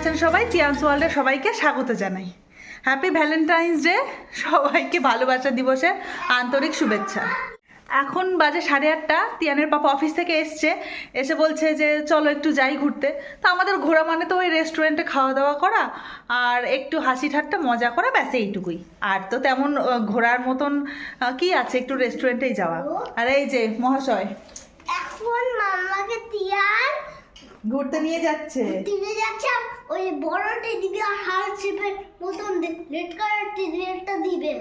আছেন সবাই তিয়ান্স ওয়ার্ল্ডে সবাইকে স্বাগত জানাই। হ্যাপি ভ্যালেন্টাইন্স ডে সবাইকে ভালোবাসা দিবসের আন্তরিক শুভেচ্ছা। এখন বাজে সাড়ে আটটা তিয়ানের পাপা অফিস থেকে এসছে, এসে বলছে যে, চলো একটু যাই ঘুরতে। তো আমাদের ঘোরা মানে তো ওই রেস্টুরেন্টে খাওয়া দাওয়া করা, আর একটু হাসি ঠাট্টা মজা করা, ব্যাস এইটুকুই। আর তো তেমন ঘোরার মতন কি আছে একটু রেস্টুরেন্টেই যাওয়া? আর এই যে, মহাশয়। এখন মামাকে ঘুরতে নিয়ে যাচ্ছে। দিনে যাচ্ছে ওই বড় টেডি বিয়ার হার্ট শেপের মতন রেড কালার টেডি বিয়ারটা দিবে।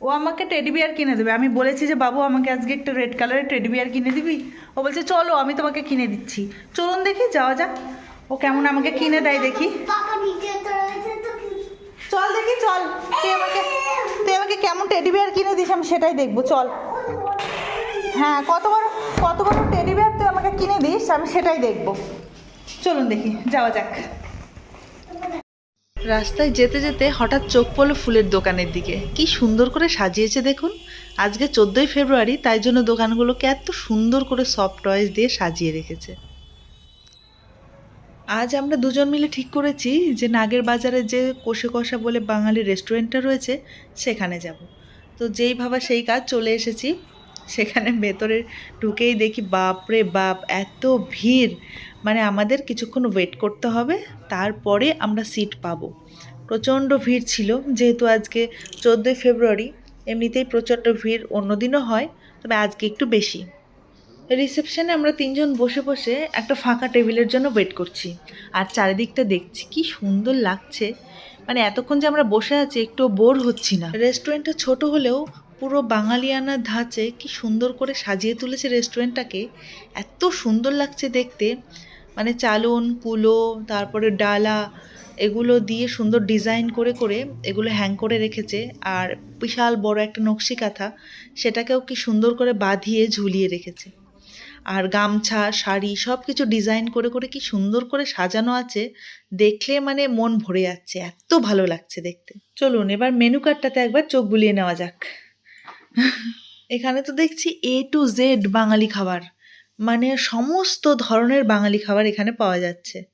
ও আমাকে টেডি বিয়ার কিনে দেবে। আমি বলেছি যে বাবু আমাকে আজকে একটা রেড কালারের টেডি বিয়ার কিনে দিবি? ও বলছে চলো আমি তোমাকে কিনে দিচ্ছি। চলুন দেখি যাওয়া যাক। ও কেমন আমাকে কিনে দেয় দেখি। চল দেখি চল। তুই আমাকে তুই আমাকে কেমন টেডি বিয়ার কিনে দিস আমি সেটাই দেখব। চল। হ্যাঁ কত বড় কত বড় টেডি বিয়ার তুই আমাকে কিনে দিস আমি সেটাই দেখব। চলুন দেখি, যাওয়া যাক। রাস্তায় যেতে যেতে হঠাৎ চোখ পড়ল ফুলের দোকানের দিকে। কি সুন্দর করে সাজিয়েছে দেখুন। আজকে চোদ্দোই ফেব্রুয়ারি, তাই জন্য দোকানগুলোকে এত সুন্দর করে সফট টয়েস দিয়ে সাজিয়ে রেখেছে। আজ আমরা দুজন মিলে ঠিক করেছি যে নাগের বাজারে যে কষে কষা বলে বাঙালি রেস্টুরেন্টটা রয়েছে, সেখানে যাব। তো যেই ভাবা সেই কাজ চলে এসেছি। সেখানে ভেতরে ঢুকেই দেখি বাপ রে বাপ, এত ভিড়। মানে আমাদের কিছুক্ষণ ওয়েট করতে হবে, তারপরে আমরা সিট পাবো। প্রচণ্ড ভিড় ছিল, যেহেতু আজকে চোদ্দোই ফেব্রুয়ারি, এমনিতেই প্রচণ্ড ভিড় অন্যদিনও হয়, তবে আজকে একটু বেশি। রিসেপশনে আমরা তিনজন বসে বসে একটা ফাঁকা টেবিলের জন্য ওয়েট করছি, আর চারিদিকটা দেখছি, কি সুন্দর লাগছে। মানে এতক্ষণ যে আমরা বসে আছি, একটু বোর হচ্ছি না। রেস্টুরেন্টটা ছোট হলেও পুরো বাঙালিয়ানা ধাঁচে কি সুন্দর করে সাজিয়ে তুলেছে রেস্টুরেন্টটাকে এত সুন্দর লাগছে দেখতে। মানে চালন, কুলো, তারপরে ডালা এগুলো দিয়ে সুন্দর ডিজাইন করে করে এগুলো হ্যাং করে রেখেছে। আর বিশাল বড় একটা নকশি কাঁথা সেটাকেও কি সুন্দর করে বাঁধিয়ে ঝুলিয়ে রেখেছে। আর গামছা, শাড়ি সব কিছু ডিজাইন করে করে কি সুন্দর করে সাজানো আছে, দেখলে মানে মন ভরে যাচ্ছে, এত ভালো লাগছে দেখতে। চলুন, এবার মেনু কার্ডটাতে একবার চোখ বুলিয়ে নেওয়া যাক। এখানে তো দেখছি এ টু জেড বাঙালি খাবার। মানে সমস্ত ধরনের বাঙালি খাবার এখানে পাওয়া যাচ্ছে।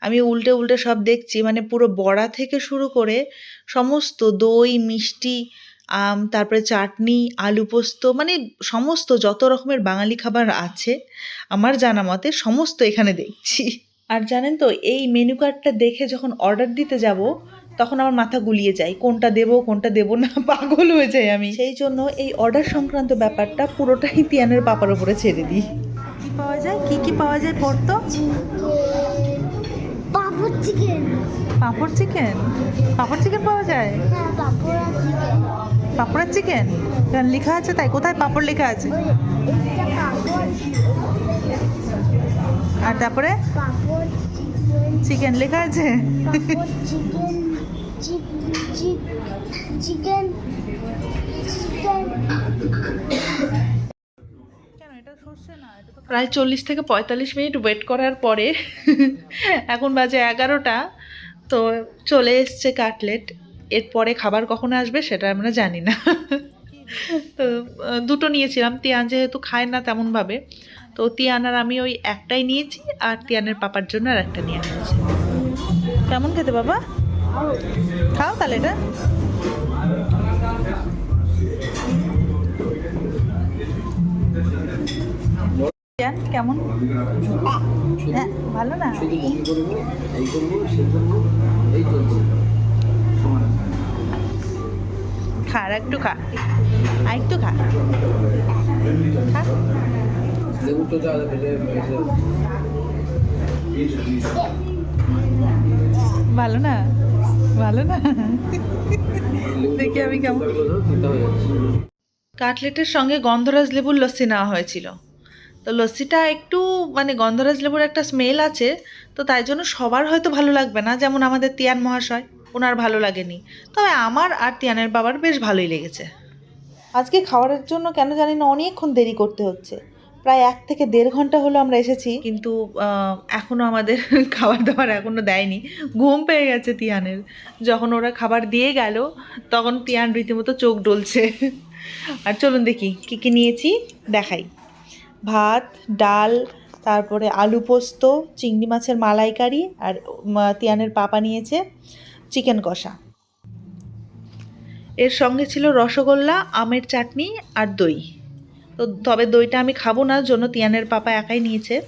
আমি উল্টে উল্টে সব দেখছি মানে পুরো বড়া থেকে শুরু করে সমস্ত দই, মিষ্টি, আম, তারপরে চাটনি, আলু পোস্ত মানে সমস্ত যত রকমের বাঙালি খাবার আছে, আমার জানা মতে সমস্ত এখানে দেখছি। আর জানেন তো, এই মেনু কার্ডটা দেখে যখন অর্ডার দিতে যাব, তখন আমার মাথা গুলিয়ে যায়, কোনটা দেব কোনটা দেব না, পাগল হয়ে যাই আমি। সেই জন্য এই অর্ডার সংক্রান্ত ব্যাপারটা পুরোটাই তিয়ানের পাপার উপরে ছেড়ে দিই। কি কি পাওয়া যায় পড়তো papad chicken. Papad chicken? Papad chicken পাওয়া যায়? হ্যাঁ পাপড় আর চিকেন। পাঁপড়ের চিকেন? লেখা আছে তাই? কোথায় পাঁপড় লেখা আছে? আর তারপরে? চিকেন লেখা আছে? Chicken chick chick chicken chicken প্রায় চল্লিশ থেকে পঁয়তাল্লিশ মিনিট ওয়েট করার পরে এখন বাজে এগারোটা, তো চলে এসছে কাটলেট। এরপরে খাবার কখন আসবে সেটা আমরা জানি না। তো দুটো নিয়েছিলাম, তিয়ান যেহেতু খায় না তেমনভাবে, তো তিয়ান আর আমি ওই একটাই নিয়েছি, আর তিয়ানের পাপার জন্য আর একটা নিয়ে নিয়েছি। কেমন খেতে বাবা? খাও তাহলে এটা। কেমন? হ্যাঁ ভালো না। খা আর একটু খা। আর একটু খা। খা। ভালো না? ভালো না? দেখি আমি কেমন। হয়ে কাটলেটের সঙ্গে গন্ধরাজ লেবুর লস্যি নেওয়া হয়েছিল। তো লস্যিটা একটু মানে গন্ধরাজ লেবুর একটা স্মেল আছে তো তাই জন্য সবার হয়তো ভালো লাগবে না যেমন আমাদের তিয়ান মহাশয় ওনার ভালো লাগেনি। তবে আমার আর তিয়ানের বাবার বেশ ভালোই লেগেছে। আজকে খাবারের জন্য কেন জানি না অনেকক্ষণ দেরি করতে হচ্ছে। প্রায় এক থেকে দেড় ঘণ্টা হলো আমরা এসেছি। কিন্তু আহ, এখনও আমাদের খাবার দাবার এখনও দেয়নি। ঘুম পেয়ে গেছে তিয়ানের। যখন ওরা খাবার দিয়ে গেল তখন তিয়ান রীতিমতো চোখ ডলছে। আর চলুন দেখি কি কি নিয়েছি দেখাই। ভাত, ডাল, তারপরে আলু পোস্ত, চিংড়ি মাছের মালাইকারি আর তিয়ানের পাপা নিয়েছে চিকেন কষা। এর সঙ্গে ছিল রসগোল্লা, আমের চাটনি আর দই। তো তবে দইটা আমি খাব না, জন্য তিয়ানের পাপা একাই নিয়েছে।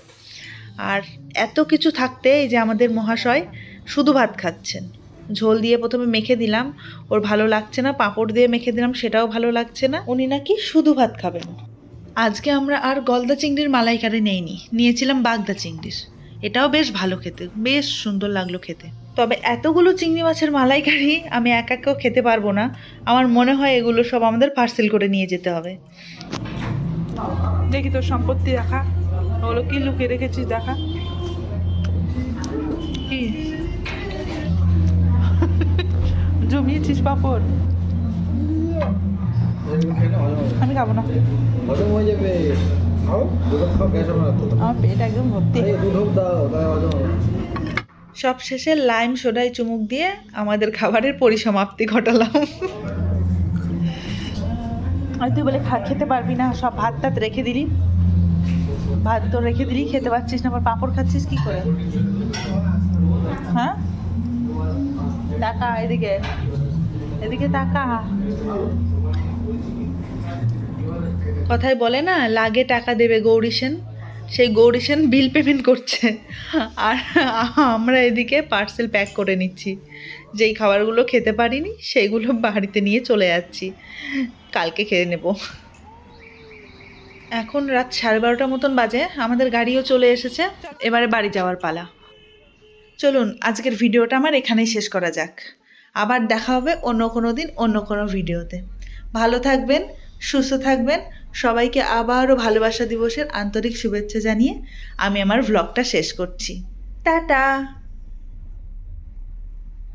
আর এত কিছু থাকতে এই যে আমাদের মহাশয় শুধু ভাত খাচ্ছেন। ঝোল দিয়ে প্রথমে মেখে দিলাম, ওর ভালো লাগছে না, পাঁপড় দিয়ে মেখে দিলাম, সেটাও ভালো লাগছে না। উনি নাকি শুধু ভাত খাবেন। আজকে আমরা আর গলদা চিংড়ির মালাইকারি নেইনি। নিয়েছিলাম বাগদা চিংড়ির। এটাও বেশ ভালো খেতে, বেশ সুন্দর লাগল খেতে। তবে এতগুলো চিংড়ি মাছের মালাইকারি আমি একা একাও খেতে পারব না। আমার মনে হয় এগুলো সব আমাদের পার্সেল করে নিয়ে যেতে হবে। দেখি তোর সম্পত্তি দেখা। ওগুলো কি লুকিয়ে রেখেছিস দেখা। কি? জমিয়েছিস পাপড়? আমি খাব না। হজম হয়ে যাবে। আমার পেট একদম ভর্তি। লাইম সোডায় চুমুক দিয়ে আমাদের খাবারের পরিসমাপ্তি ঘটালাম। আর তুই বলে খেতে পারবি না সব ভাত টাত রেখে দিলি। ভাত তো রেখে দিলি খেতে পারছিস না আবার পাঁপড় খাচ্ছিস কি করে? হ্যাঁ? টাকা এদিকে। এদিকে টাকা কথায় বলে না, লাগে টাকা দেবে গৌরী সেন। সেই গৌরী সেন বিল পেমেন্ট করছে। আর আমরা এদিকে পার্সেল প্যাক করে নিচ্ছি। যেই খাবারগুলো খেতে পারিনি সেইগুলো বাড়িতে নিয়ে চলে যাচ্ছি। কালকে খেয়ে নেব। এখন রাত সাড়ে বারোটার মতন বাজে, আমাদের গাড়িও চলে এসেছে। এবারে বাড়ি যাওয়ার পালা। চলুন, আজকের ভিডিওটা আমার এখানেই শেষ করা যাক। আবার দেখা হবে অন্য কোনো দিন, অন্য কোনো ভিডিওতে। ভালো থাকবেন, সুস্থ থাকবেন সবাইকে আবারও ভালোবাসা দিবসের আন্তরিক শুভেচ্ছা জানিয়ে আমি আমার ভ্লগটা শেষ করছি। টাটা!